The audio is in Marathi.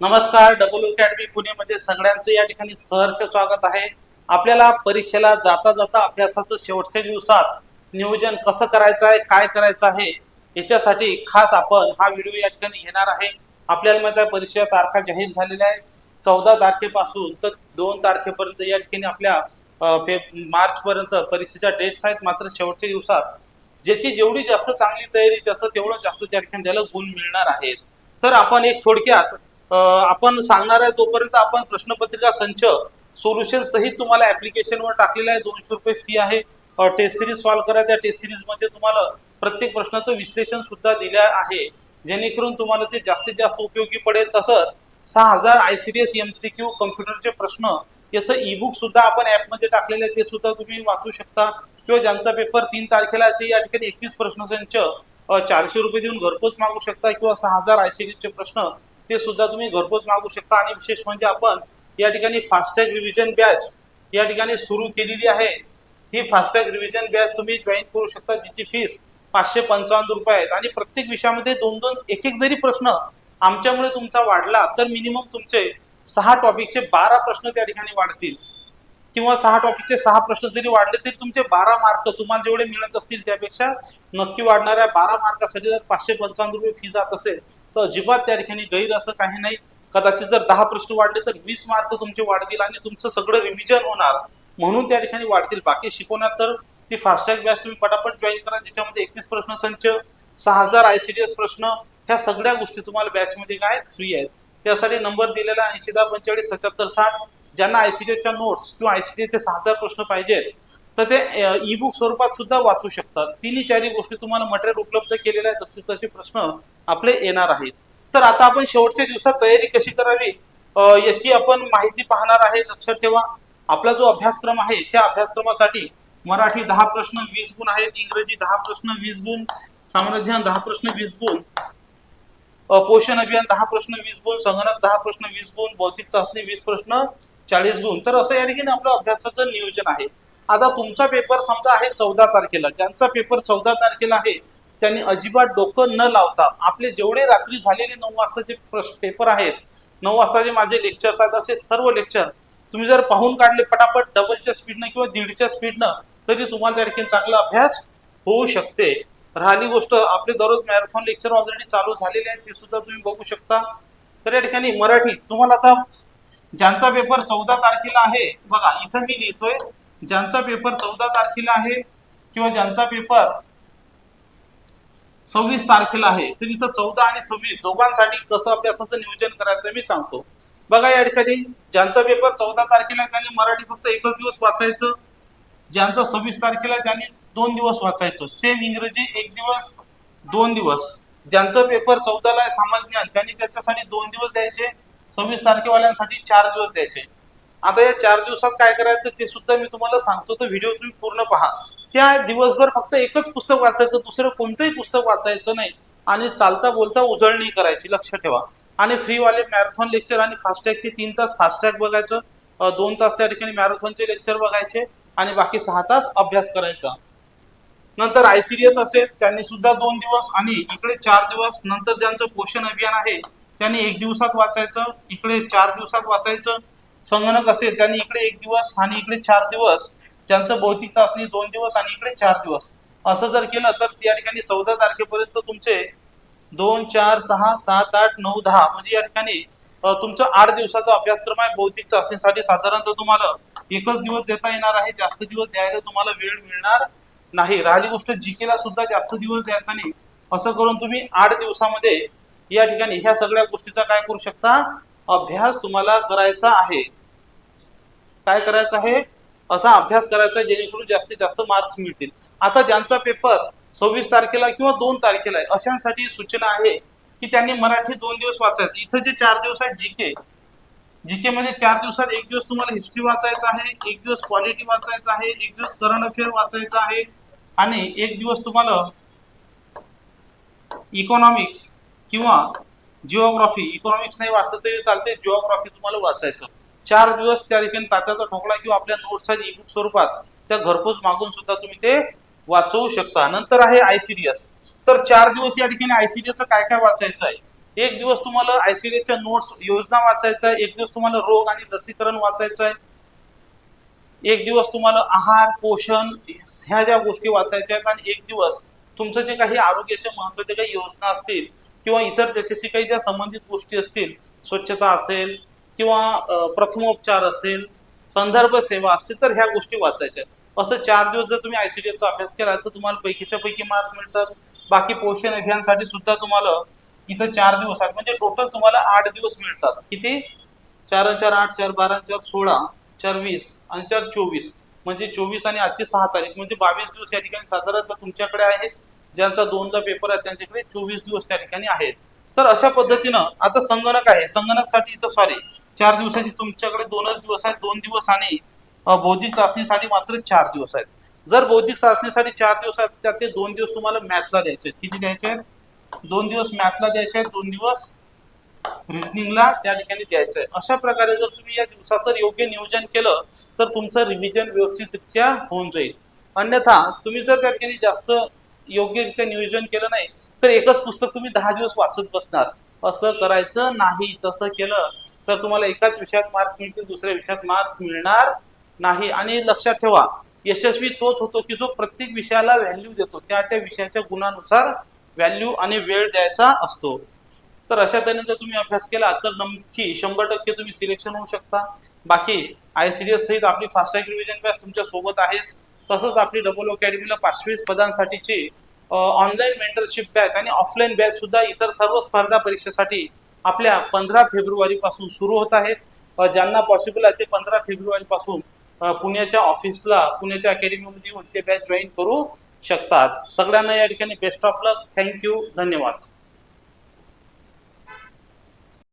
नमस्कार डबल अकॅडमी पुणेमध्ये सगळ्यांचं या ठिकाणी सहर्ष स्वागत आहे. आपल्याला परीक्षेला जाता जाता अभ्यासाचं शेवटच्या दिवसात नियोजन कसं करायचं आहे काय करायचं आहे याच्यासाठी खास आपण हा व्हिडिओ या ठिकाणी घेणार आहे. आपल्याला माहिती आहे परीक्षा तारखा जाहीर झालेल्या आहेत. चौदा तारखेपासून तर दोन तारखेपर्यंत या ठिकाणी आपल्या फे मार्चपर्यंत परीक्षेच्या डेट्स आहेत. मात्र शेवटच्या दिवसात ज्याची जेवढी जास्त चांगली तयारी त्याचं तेवढं जास्त त्या ठिकाणी त्याला गुण मिळणार आहेत. तर आपण एक थोडक्यात आपण सांगणार आहे तोपर्यंत आपण प्रश्नपत्रिका संच सोल्युशन सहित तुम्हाला ऍप्लिकेशनवर टाकलेलं आहे. दोनशे रुपये फी आहे. टेस्ट सिरीज सॉल्व्ह करा. त्या टेस्ट सिरीजमध्ये तुम्हाला प्रत्येक प्रश्नाचं विश्लेषण सुद्धा दिलं आहे. जेणेकरून तुम्हाला ते जास्तीत जास्त उपयोगी पडेल. तसंच सहा हजार I C D S M C Q कम्प्युटरचे प्रश्न याचं ई बुक सुद्धा आपण ॲपमध्ये टाकलेलं आहे. ते सुद्धा तुम्ही वाचू शकता. किंवा ज्यांचा पेपर तीन तारखेला आहे ते या ठिकाणी एकतीस प्रश्न संच चारशे रुपये देऊन घरपोच मागू शकता. किंवा सहा हजार आय सी चे प्रश्न ते सुद्धा तुम्ही घरपोच मागू शकता. आणि विशेष म्हणजे आपण या ठिकाणी फास्टॅग रिव्हिजन बॅच या ठिकाणी सुरू केलेली आहे. ही फास्टॅग रिव्हिजन बॅच तुम्ही जॉईन करू शकता जिची फीस पाचशे पंचावन्न रुपये आहेत. आणि प्रत्येक विषयामध्ये दोन दोन एक एक जरी प्रश्न आमच्यामुळे तुमचा वाढला तर मिनिमम तुमचे सहा टॉपिकचे बारा प्रश्न त्या ठिकाणी वाढतील. किंवा सहा टॉपिकचे सहा प्रश्न जरी वाढले तरी तुमचे बारा मार्क तुम्हाला जेवढे मिळत असतील त्यापेक्षा नक्की वाढणाऱ्या बारा मार्कासाठी जर पाचशे पंचावन्न रुपये फी जात असेल तर अजिबात त्या ठिकाणी गैर असं काही नाही. कदाचित जर दहा प्रश्न वाढले तर वीस मार्क तुमचे वाढतील आणि तुमचं सगळं रिव्हिजन होणार. म्हणून त्या ठिकाणी वाढतील. बाकी शिकवण्यात तर ती फास्टॅग बॅच तुम्ही पटापट जॉईन करा. ज्याच्यामध्ये एकतीस प्रश्न संच सहा हजार आय सी डी एस प्रश्न ह्या सगळ्या गोष्टी तुम्हाला बॅचमध्ये काय फ्री आहेत. त्यासाठी नंबर दिलेला ऐंशी दहा पंचेचाळीस सत्याहत्तर साठ ज्यांना आयसीडीएसच्या नोट्स किंवा आयसीडीएसचे सहा हजार प्रश्न पाहिजेत तर ते ई बुक स्वरूपात सुद्धा वाचू शकतात. तिन्ही चारही गोष्टी तुम्हाला मटेरियल उपलब्ध केलेल्या आहे जसे तसे प्रश्न आपले येणार आहेत. तर आता आपण शेवटच्या दिवसात तयारी कशी करावी? याची आपण माहिती पाहणार आहे. लक्षात ठेवा. आपला जो अभ्यासक्रम आहे त्या अभ्यासक्रमासाठी मराठी दहा प्रश्न वीस गुण आहेत इंग्रजी दहा प्रश्न वीस गुण सामान्य ज्ञान दहा प्रश्न वीस गुण पोषण अभियान दहा प्रश्न वीस गुण संगणक दहा प्रश्न वीस गुण बौद्धिक चाचणी वीस प्रश्न चाळीस गुण. तर असं या ठिकाणी आपलं अभ्यासाचं नियोजन आहे आता तुमचा पेपर समजा आहे चौदा तारखेला. ज्यांचा पेपर चौदा तारखेला आहे त्यांनी अजिबात डोकं न लावता आपले जेवढे रात्री झालेले नऊ वाजताचे प्रश्न पेपर आहेत नऊ वाजताचे माझे लेक्चर्स आहेत असे सर्व लेक्चर तुम्ही जर पाहून काढले पटापट डबलच्या स्पीडनं किंवा दीडच्या स्पीडनं तरी तुम्हाला त्या ठिकाणी चांगला अभ्यास होऊ शकते. राहिली गोष्ट आपले दररोज मॅरेथॉन लेक्चर ऑलरेडी चालू झालेले आहेत ते सुद्धा तुम्ही बघू शकता. तर या ठिकाणी मराठी तुम्हाला आता ज्यांचा पेपर चौदा तारखेला आहे बघा इथं मी लिहितोय ज्यांचा पेपर चौदा तारखेला आहे किंवा ज्यांचा पेपर सव्वीस तारखेला आहे तर इथं चौदा आणि सव्वीस दोघांसाठी कसं अभ्यासाचं नियोजन करायचं मी सांगतो. बघा या ठिकाणी ज्यांचा पेपर चौदा तारखेला आहे, त्यांनी मराठी फक्त एकच दिवस वाचायचं. ज्यांचा सव्वीस तारखेला आहे, त्यांनी दोन दिवस वाचायचं. सेम इंग्रजी एक दिवस दोन दिवस. ज्यांचं पेपर चौदाला आहे सामान्य ज्ञान त्यांनी त्याच्यासाठी दोन दिवस द्यायचे. सव्वीस तारखेवाल्यांसाठी चार दिवस द्यायचे. आता या चार दिवसात काय करायचं ते सुद्धा मी तुम्हाला सांगतो तर व्हिडिओ तुम्ही पूर्ण पहा. त्या दिवसभर फक्त एकच पुस्तक वाचायचं दुसरं कोणतंही पुस्तक वाचायचं नाही. आणि चालता बोलता उजळणी करायची लक्ष ठेवा. आणि फ्रीवाले मॅरेथॉन लेक्चर आणि फास्टॅगचे तीन तास फास्टॅग बघायचं दोन तास त्या ठिकाणी मॅरेथॉनचे लेक्चर बघायचे आणि बाकी सहा तास अभ्यास करायचा. नंतर आयसीडीएस असेल त्यांनी सुद्धा दोन दिवस आणि इकडे चार दिवस नंतर ज्यांचं पोषण अभियान आहे त्यांनी एक दिवसात वाचायचं इकडे चार दिवसात वाचायचं. संगणक असेल त्यांनी इकडे एक दिवस आणि इकडे चार दिवस. त्यांचं भौतिक चाचणी दोन दिवस आणि इकडे चार दिवस. असं जर केलं तर या ठिकाणी चौदा तारखेपर्यंत तुमचे दोन चार सहा सात आठ नऊ दहा म्हणजे या ठिकाणी तुमचं आठ दिवसाचा अभ्यासक्रम आहे भौतिक चाचणीसाठी. साधारणतः तुम्हाला एकच दिवस देता येणार आहे जास्त दिवस द्यायला तुम्हाला वेळ मिळणार नाही. राहिली गोष्ट जीकेला सुद्धा जास्त दिवस द्यायचा नाही. असं करून तुम्ही आठ दिवसामध्ये या ठिकाणी ह्या सगळ्या गोष्टीचा काय करू शकता? अभ्यास तुम्हाला करायचा आहे. काय करायचं आहे? असा अभ्यास करायचा आहे जेणेकरून जास्तीत जास्त मार्क्स मिळतील. आता ज्यांचा पेपर सव्वीस तारखेला किंवा दोन तारखेला आहे अशांसाठी सूचना आहे की त्यांनी मराठी दोन दिवस वाचायचं. इथं जे चार दिवस आहेत जीके जीके मध्ये चार दिवसात एक दिवस तुम्हाला हिस्ट्री वाचायचं आहे एक दिवस क्वालिटी वाचायचं आहे एक दिवस करंट अफेअर वाचायचं आहे आणि एक दिवस तुम्हाला इकॉनॉमिक्स किंवा जिओग्राफी इकॉनॉमिक्स नाही वाचलं तरी चालते जिओग्राफी तुम्हाला वाचायचं. चार दिवस त्या ठिकाणी तात्याचा ठोकळा किंवा आपल्या नोट्स आहेत ई बुक स्वरूपात त्या घरपोच मागून सुद्धा तुम्ही ते वाचवू शकता. नंतर आहे आयसीडीएस तर चार दिवस या ठिकाणी आयसीडीएस काय काय वाचायचं आहे? एक दिवस तुम्हाला आयसीडीच्या नोट्स योजना वाचायचा आहे एक दिवस तुम्हाला रोग आणि लसीकरण वाचायचं आहे एक दिवस तुम्हाला आहार पोषण ह्या ज्या गोष्टी वाचायच्या आहेत आणि एक दिवस तुमचं जे काही आरोग्याच्या महत्त्वाच्या काही योजना असतील किंवा इतर त्याच्याशी काही ज्या संबंधित गोष्टी असतील स्वच्छता असेल किंवा प्रथमोपचार असेल संदर्भ सेवा असतील तर ह्या गोष्टी वाचायच्या. असं चार दिवस जर तुम्ही आय सी डी एफचा अभ्यास केला तर तुम्हाला पैकीच्या पैकी मार्क मिळतात. बाकी पोषण अभियानसाठी सुद्धा तुम्हाला इथं चार दिवस आहेत. म्हणजे टोटल तुम्हाला आठ दिवस मिळतात. किती? चार चार आठ चार बारा चार सोळा चार वीस आणि चार चोवीस. म्हणजे चोवीस आणि आजची सहा तारीख. म्हणजे बावीस दिवस या ठिकाणी साधारणतः तुमच्याकडे आहे. ज्यांचा दोनदा पेपर आहे त्यांच्याकडे चोवीस दिवस त्या ठिकाणी आहेत. तर अशा पद्धतीनं आता संगणक आहे. संगणकसाठी इथं सॉरी चार दिवसाची तुमच्याकडे दोनच दिवस आहेत. दोन दिवस आणि बौद्धिक चाचणीसाठी मात्र चार दिवस आहेत. जर बौद्धिक चाचणीसाठी चार दिवस आहेत त्यातले दोन दिवस तुम्हाला मॅथला द्यायचे आहेत. किती द्यायचे आहेत? दोन दिवस मॅथला द्यायचे आहेत दोन दिवस रिझनिंगला त्या ठिकाणी द्यायचं आहे अशा प्रकारे जर तुम्ही या दिवसाचं योग्य नियोजन केलं तर तुमचं रिव्हिजन व्यवस्थितरित्या होऊन जाईल. अन्यथा तुम्ही जर त्या ठिकाणी जास्त योग्यरित्या नियोजन केलं नाही तर एकच पुस्तक तुम्ही दहा दिवस वाचत बसणार. असं करायचं नाही तसं केलं तर तुम्हाला एकाच विषयात मार्क मिळतील दुसऱ्या विषयात मार्क्स मिळणार नाही. आणि लक्षात ठेवा यशस्वी तोच होतो की जो प्रत्येक विषयाला व्हॅल्यू देतो. त्या त्या विषयाच्या गुणानुसार व्हॅल्यू आणि वेळ द्यायचा असतो. तर अशा तऱ्हेने जर तुम्ही अभ्यास केला तर नक्की शंभर टक्के तुम्ही सिलेक्शन होऊ शकता. बाकी आय सी डी एस सहित आपली फास्टॅग रिव्हिजन बॅच तुमच्यासोबत आहेच. तसंच आपली डबल अकॅडमीला पाचवी पदांसाठीची ऑनलाईन मेंटरशिप बॅच आणि ऑफलाईन बॅच सुद्धा इतर सर्व स्पर्धा परीक्षेसाठी आपल्या पंधरा फेब्रुवारीपासून सुरू होत आहेत. ज्यांना पॉसिबल आहे ते पंधरा फेब्रुवारीपासून पुण्याच्या ऑफिसला पुण्याच्या अकॅडमीमध्ये येऊन ते बॅच जॉईन करू शकतात. सगळ्यांना या ठिकाणी बेस्ट ऑफ लक थँक्यू धन्यवाद.